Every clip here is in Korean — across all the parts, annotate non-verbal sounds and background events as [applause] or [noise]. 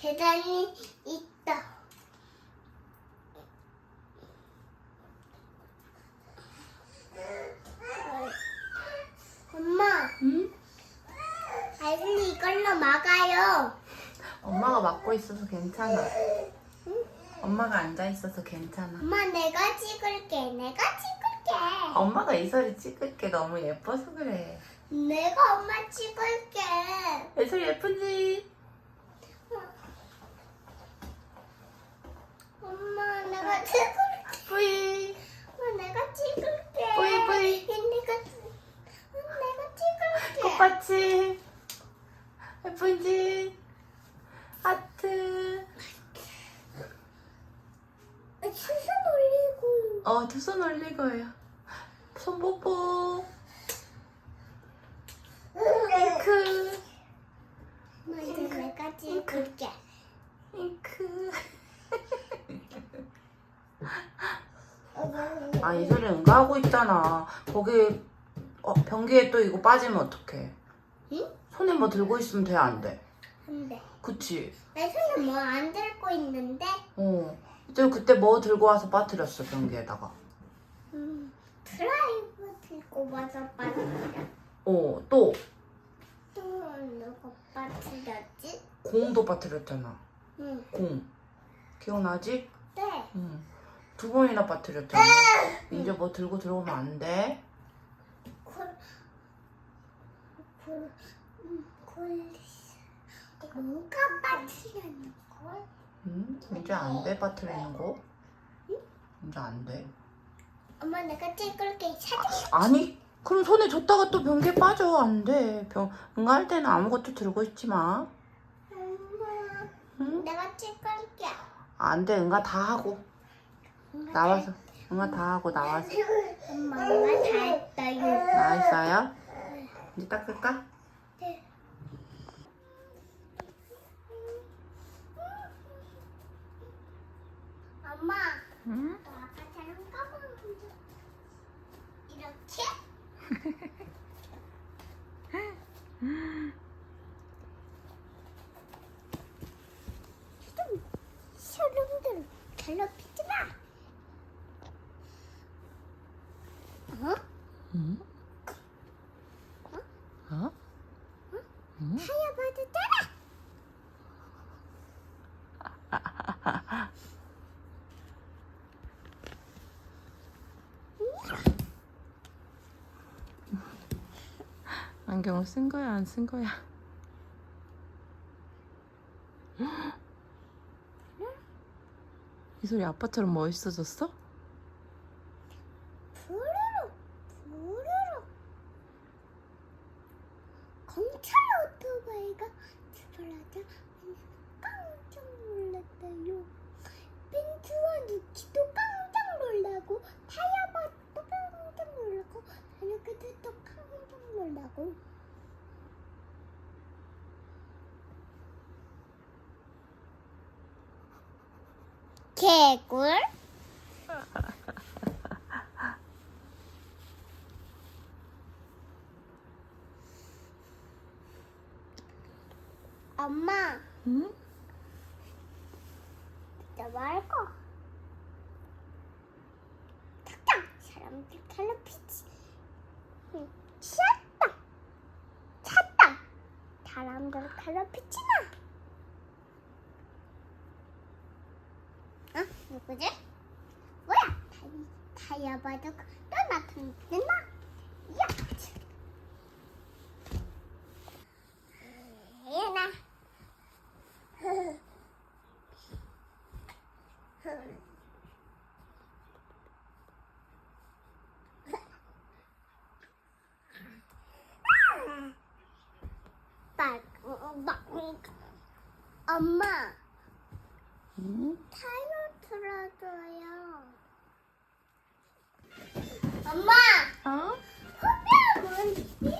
계단이 있다. 엄마, 응? 아이들이 이걸로 막아요. 엄마가 맡고 있어서 괜찮아. 엄마가 앉아 있어서 괜찮아. 엄마, 내가 찍을게. 내가 찍을게. 엄마가 이설이 찍을게 너무 예뻐서 그래. 내가 엄마 찍을게. 이설이 예쁜지? 엄마, 내가 찍을게. 뿌이. 엄마, 내가 찍을게. 뿌이, 뿌이. 내가, 내가 찍을게. 꽃받침. 예쁜지? 하트. 수선 올리고. 어, 두손 올리고요. 손 뽀뽀. 잉크. 엄마, 이제 내가 찍을게. 잉크. 아, 이설이 응가하고 있잖아. 거기 어, 변기에 또 이거 빠지면 어떡해? 응? 손에 뭐 들고 있으면 돼, 안 돼? 근데 그치? 내 손에 뭐 안 들고 있는데? 어. 이제 그때 뭐 들고 와서 빠뜨렸어, 변기에다가. 음, 드라이브 들고 와서 빠뜨려. 어, 또 또 누가 빠뜨렸지? 공도 빠뜨렸잖아. 응, 공. 기억나지? 네. 응. 두 번이나 빠뜨렸잖아. 이제 뭐 들고 들어오면 안 돼. 누가 빠뜨렸는 걸? 응? 이제 안 돼, 빠뜨리는 거. 이제 안 돼. 엄마 내가 찍을게. 사진. 아니, 그럼 손에 줬다가 또 변기에 빠져. 안 돼. 변, 응가할 때는 아무것도 들고 있지 마. 엄마, 응? 내가 찍을게. 안 돼, 응가 다 하고. 나와서. 응가 다 하고 나와서. 엄마, 엄마 다 했어요. 나있어요? 이제 닦을까? 네. 엄마, 응? 너 아까처럼 까먹는데 이렇게? 좀 사람들 괴롭히지 마. 어? 응? 어? 하야바도 따라. 안경을 쓴 거야, 안 쓴 거야? [gasps] 이 소리 아빠처럼 멋있어졌어? 부르르 부르르 경찰 오토바이가 출발하자 깜짝 놀랐다요 빈트와 니키도 깜짝 놀라고 타야바도 깜짝 놀라고 다녀그들도 깜짝 놀라고 개굴 [laughs] 엄마, 응? 진짜 말고. tak당 사람들 괴롭히지. 응, 찾다, 찾다. 사람들 마. 어? 누구지? 뭐야? 타이어바둑 또 나타났나? 야! 얘나. 딱, 막, 엄마, 응? 타이 머 틀어줘요. 엄마, 어? 후배은 이렇게,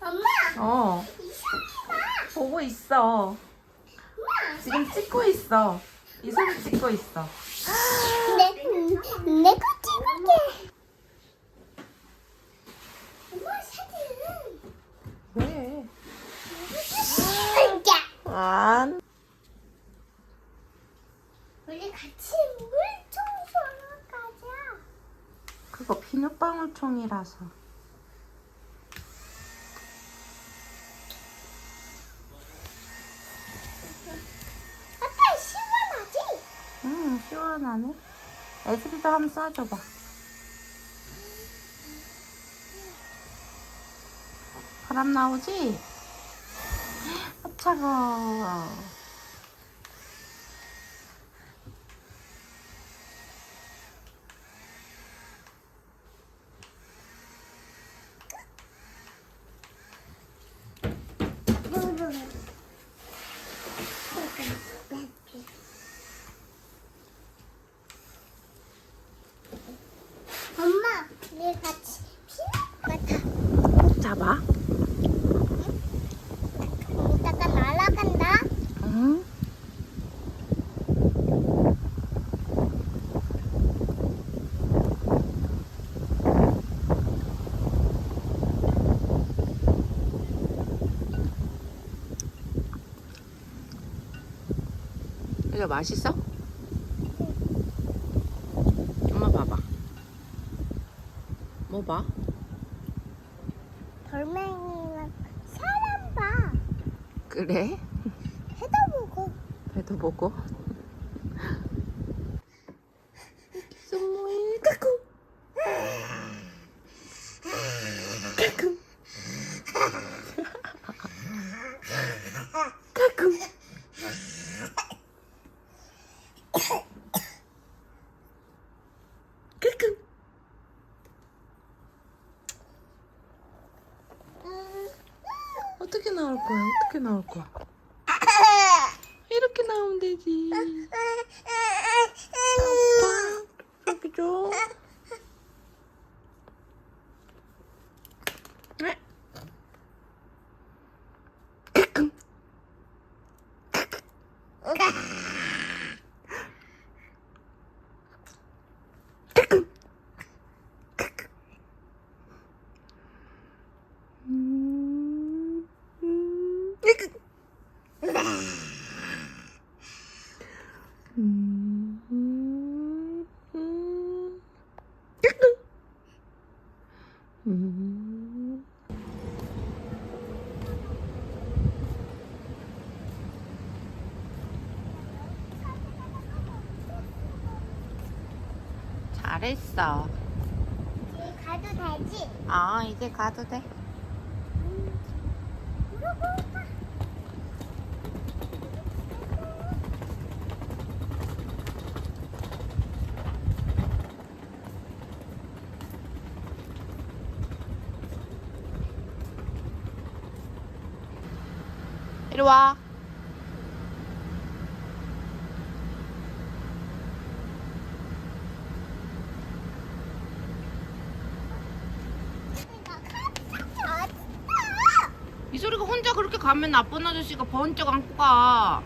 엄마, 어, 이상이다. 보고 있어. 엄마, 지금 찍고 있어. 이 소리 찍고 있어. 내, 내가 찍을게. 엄마 사진. 왜? 야. 안. 같이 물 청소하러 가자. 그거 비눗방울총이라서. 아빠 시원하지? 응, 시원하네. 애들이도 한번 쏴줘봐. 바람 나오지? 아, 차가워. 우리 같이 피넛 같아. 잡아. 이따가 날아간다. 응. 이거 맛있어? 엄마 봐봐. 뭐 봐? 돌멩이는 사람 봐. 그래? 해도 보고. 배도 보고. 손모이 까꿍. 까꿍. 까꿍. 까꿍. 음. 어떻게 나올 거야? 어떻게 나올 거야? 이렇게 나오면 되지. 아빠, 여기 줘. 네. 까꿍. 까꿍. 음, 음, 까꿍. 음, 음, 음. 까꿍. 음. 잘했어. 이제 가도 되지? 아, 이제 가도 돼. 이리 와. 내가 깜짝 졌어. 이 소리가 혼자 그렇게 가면 나쁜 아저씨가 번쩍 안고 가.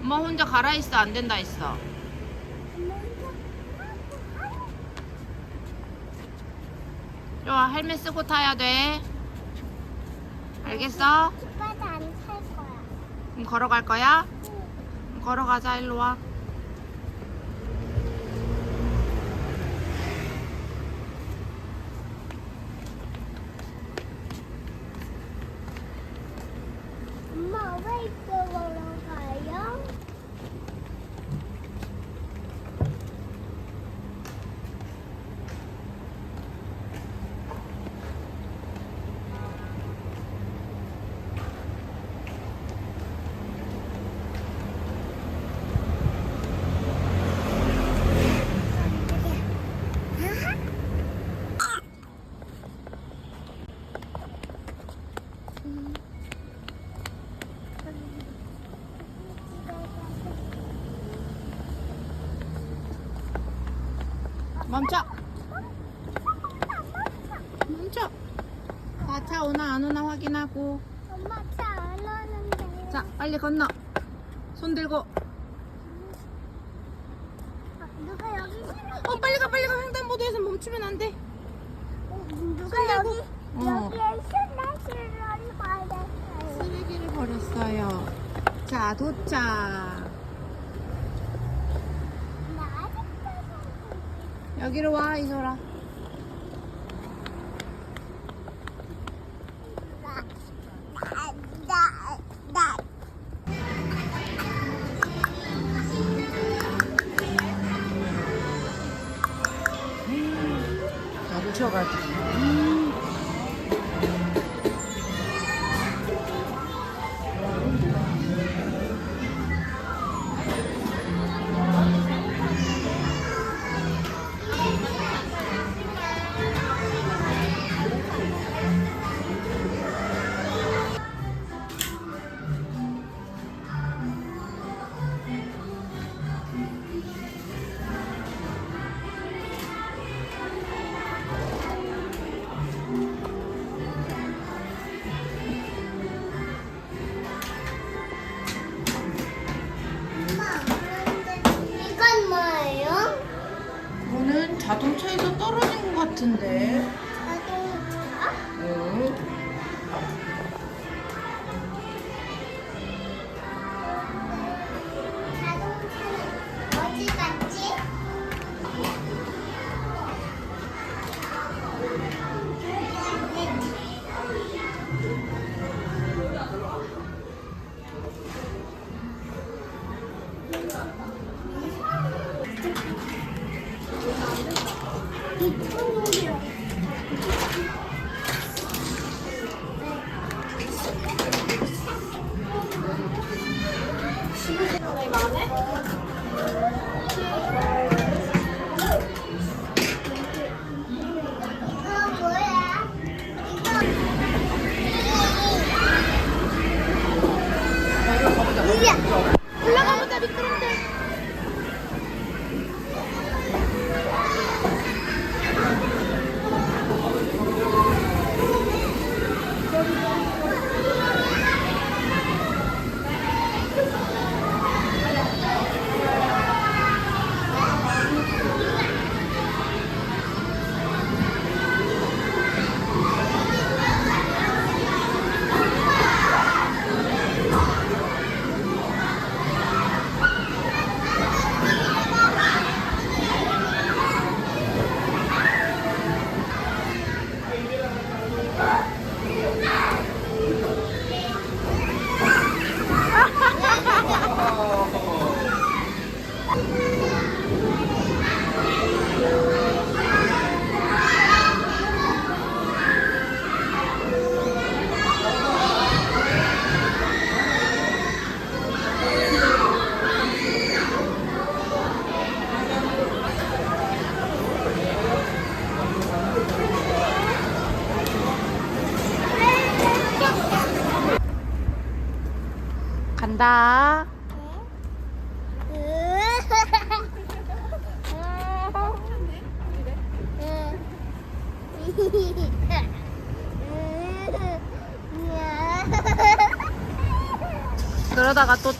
엄마 혼자 가라 있어 안 된다. 이리 와 헬멧 쓰고 타야 돼. 알겠어? 오빠도 안탈 거야. 그럼 걸어갈 거야? 응. 걸어가자 일로 와. 엄마 왜 이쪽으로 가요? 멈춰. 멈춰. 자, 차 오나 안 오나 확인하고. 엄마 차 안 오는데. 자, 빨리 건너. 손 들고. 어, 누가 여기 싫어? 어, 빨리 가, 빨리 가. 횡단보도에서 멈추면 안 돼. 어, 누가. 여기 어. 여기에 슬라시를 버렸어요. 쓰레기를 버렸어요. 자, 도착. 여기로 와 이소라. 묻혀가지고. 이 자동차에서 떨어진 것 같은데.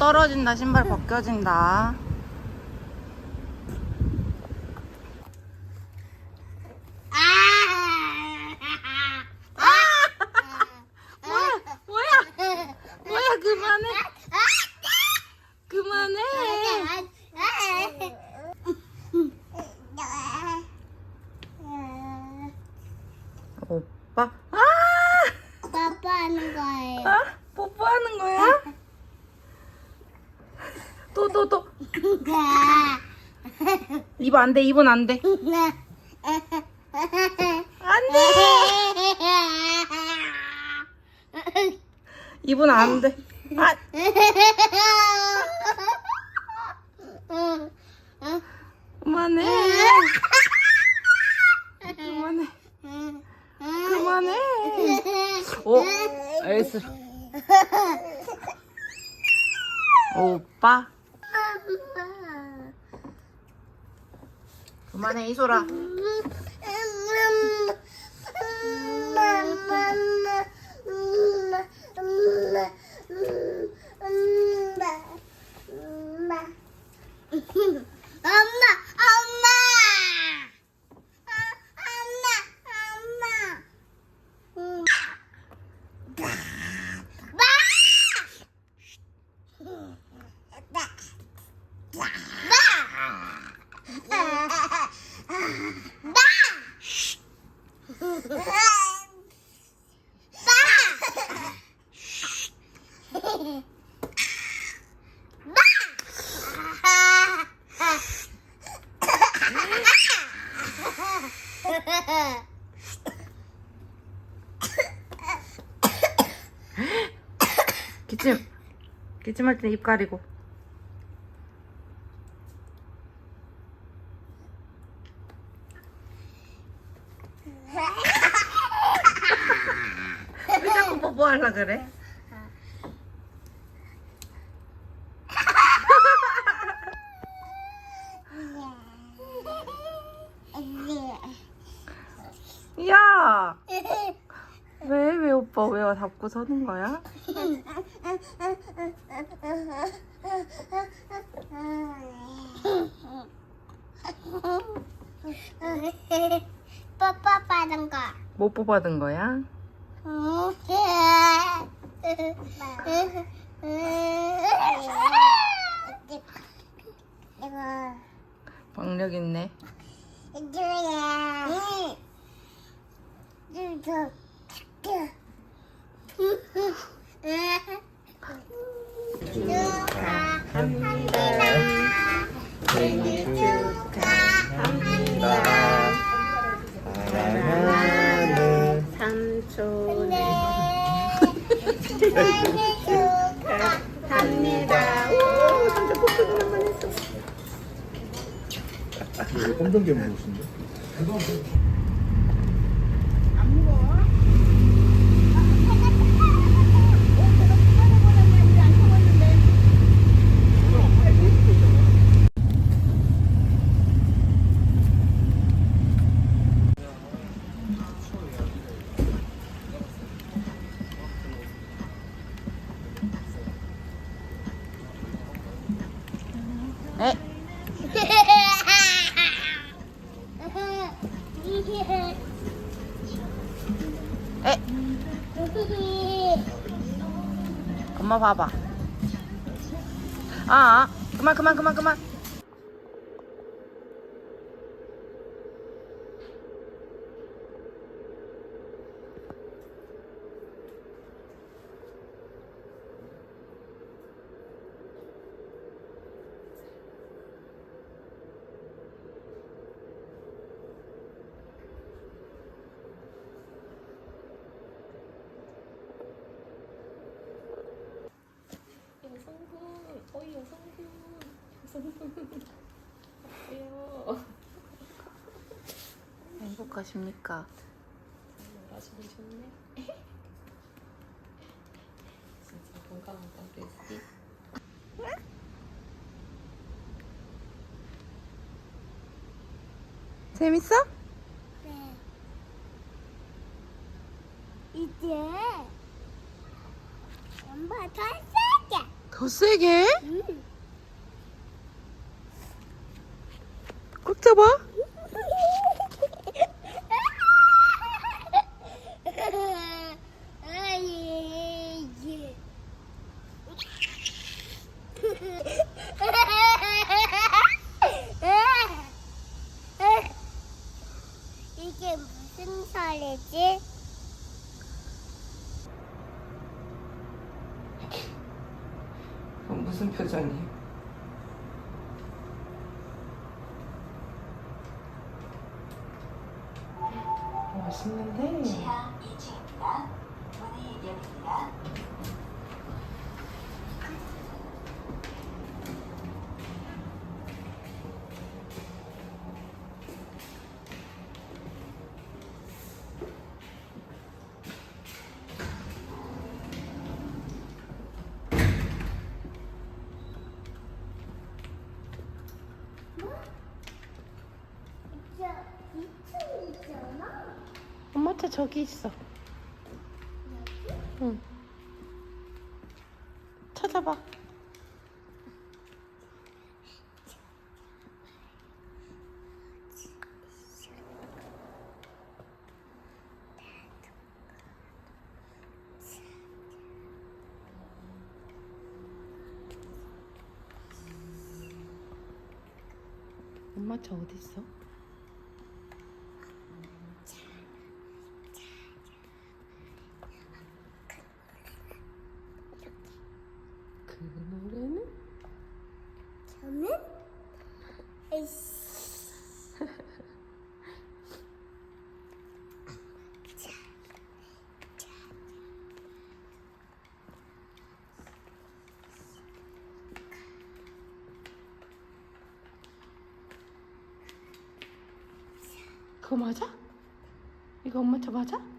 떨어진다. 신발 벗겨진다. 뭐야? 뭐야? 그만해. 그만해. 오빠. 아! 빠빠하는 거예요. 아? 뽀뽀하는 거야? 또, 또, 또. 입 안 돼, 입은 안 돼. 안 돼! 입은 안 돼. 아, 그만해. 그만해. 그만해. 오, 알겠어. 오빠. 그만해, 이소라. 엄마, 엄마, 아, 엄마, 엄마. 음. 마! 마! 마! 기침. 기침할 때입 가리고. 왜 자꾸 뽀뽀하려 그래? 야! 왜, 왜 오빠 왜 잡고 서는 거야? [laughs] 뽀뽀 받은 거. 못 뽑아든 거야? 이거 박력 있네. 이거야. 이거 축하합니다. 생일 축하합니다. 사랑하는 삼촌. 생일 축하합니다. 이거 검정게 먹으신데? 에? 에? 엄마 봐봐. 아, 아, 그만, 그만, 그만, 그만. 여성분, 어이 여성분, 여성분, 어때요? 행복하십니까? 보셨네. [laughs] 진짜 건강하다, 베스티. 재밌어? 네. 이제 엄마 더 세게. 더 세게? 응. 꽉 잡아. 소리지? 그럼 무슨 표정이야? 맛있는데. 저 2층 있잖아. 엄마 차 저기 있어. 응. 찾아봐. 엄마 차 어디 있어? 그